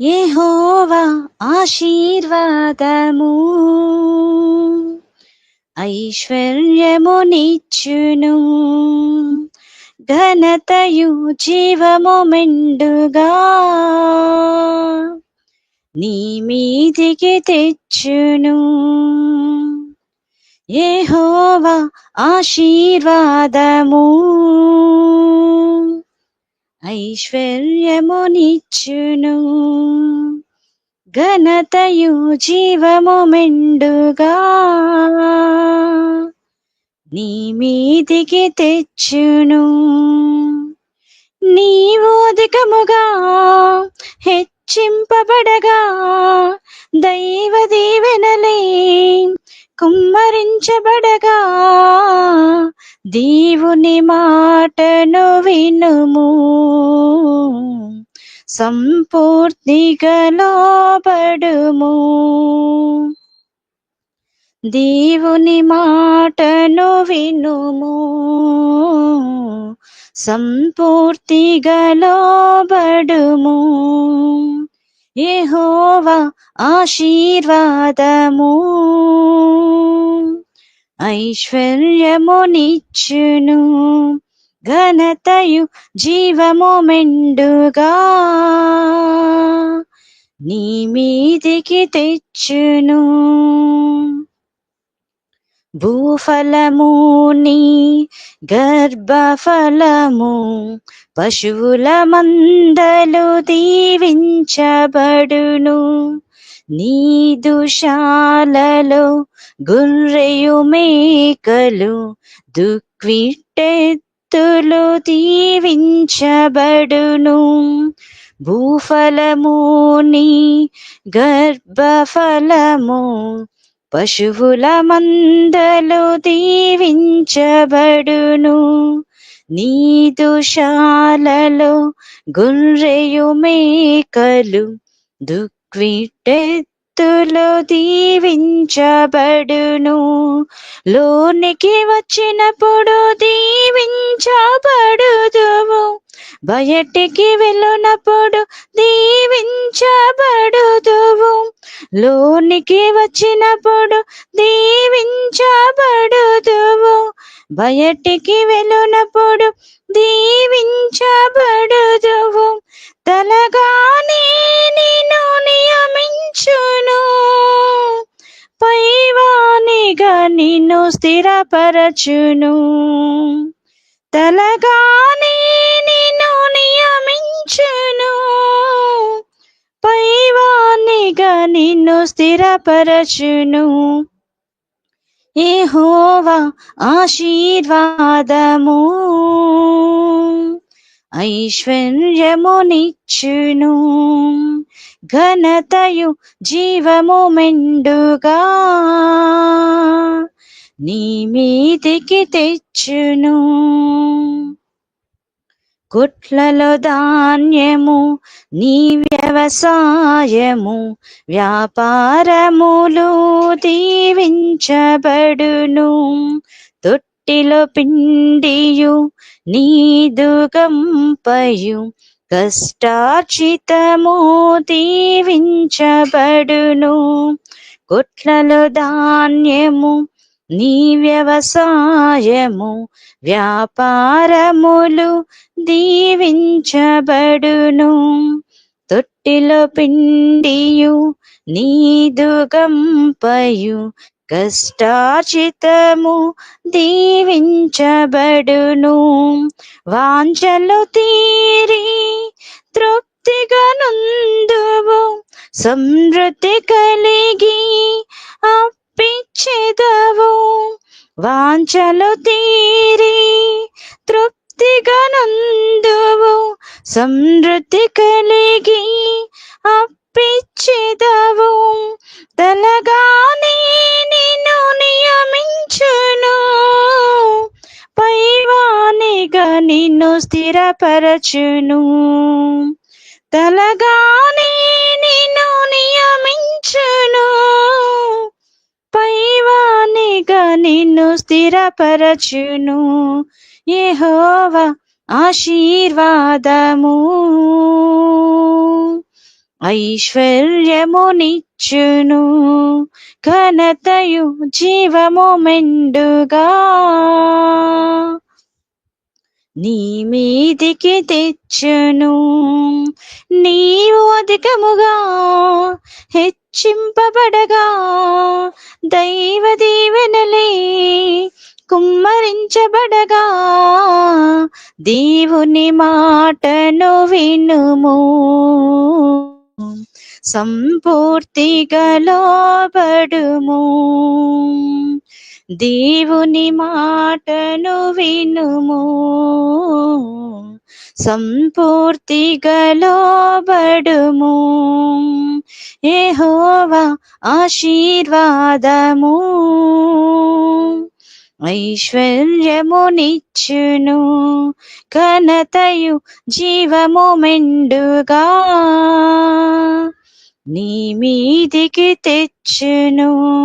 యెహోవా ఆశీర్వాదము. ఐశ్వర్యము నిచ్చును. ఘనతయు జీవము మెండుగా. నీ మీదికి తెచ్చును. ఏహోవా ఆశీర్వాదము. ఐశ్వర్యము నిచ్చును ఘనతయు జీవము మెండుగా. నీ మీదికి తెచ్చును. నీవు హెచ్చింపబడగా. దైవ దీవెనలే కుమ్మరించబడగా. దేవుని మాటను వినుము. సంపూర్తిగా లోబడుము. దేవుని మాటను వినుము. సంపూర్తిగా లోబడుము. యహోవా ఆశీర్వాదము. ఐశ్వర్యము నిచ్చును ఘనతయు జీవము మెండుగా. నీ మీదికి తెచ్చును. భూఫలము నీ గర్భఫలము పశువుల మందలు దీవించబడును నీదుశాలలో గుర్రెయు మేకలు దుక్విట్టెత్తులు దీవించబడును. భూఫలము నీ గర్భఫలము పశువుల మందలు దీవించబడును నీదుశాలలో గుర్రెయు మేకలు దుక్విటెత్తులు దీవించబడును. లోనికి వచ్చినప్పుడు దీవించబడుదువు. బయటికి వెళ్ళినప్పుడు దీవించబడుదువు. లోనికి వచ్చినప్పుడు దీవించబడుదువు. బయటికి వెళ్ళినప్పుడు దీవించబడుదువు. తలగానే నేను నియమించును. పైవానిగా నిన్ను స్థిరపరచును. తలగానే నేను నియమించును పైవానిగా నిన్ను స్థిరపరచును. ఏహోవా ఆశీర్వాదము ఐశ్వర్యము నిచ్చును ఘనతయు జీవము మెండుగా నీ మీదికి తెచ్చును. కుట్లలో ధాన్యము నీ వ్యవసాయము వ్యాపారములు దీవించబడును. తొట్టిలో పిండియు నీదు గంపయు కష్టార్చితము దీవించబడును. కుట్లలో ధాన్యము నీ వ్యవసాయము వ్యాపారములు దీవించబడును. తొట్టిలో పిండియు నీదుగంపయు గంపయు దీవించబడును. వాంఛలు తీరి తృప్తిగా నుందువు సమృద్ధి కలిగి అప్పిచ్చెదవు వాంఛలు తీరి తృప్తిగా నుందువు సమృద్ధి కలిగి అప్పిచ్చెదవు. తలగానే నిన్ను నియమించును. పైవానిగా నిన్ను స్థిరపరచును. తలగానే నిన్ను స్థిరపరచును. యెహోవా ఆశీర్వాదము. ఐశ్వర్యమునిచ్చును. ఘనతయు జీవము మెండుగా. నీ మీదికి తెచ్చును. నీవు అధికముగా హెచ్చింపబడగా దైవ దీవెనలే కుమ్మరించబడగా దేవుని మాటను వినుము. సంపూర్తిగా లోబడుము. దేవుని మాటను వినుము. సంపూర్తిగా లోబడుము యెహోవా ఆశీర్వాదము. ఐశ్వర్యమునిచ్చును ఘనతయు జీవము మెండుగా. నీ మీదికి తెచ్చును.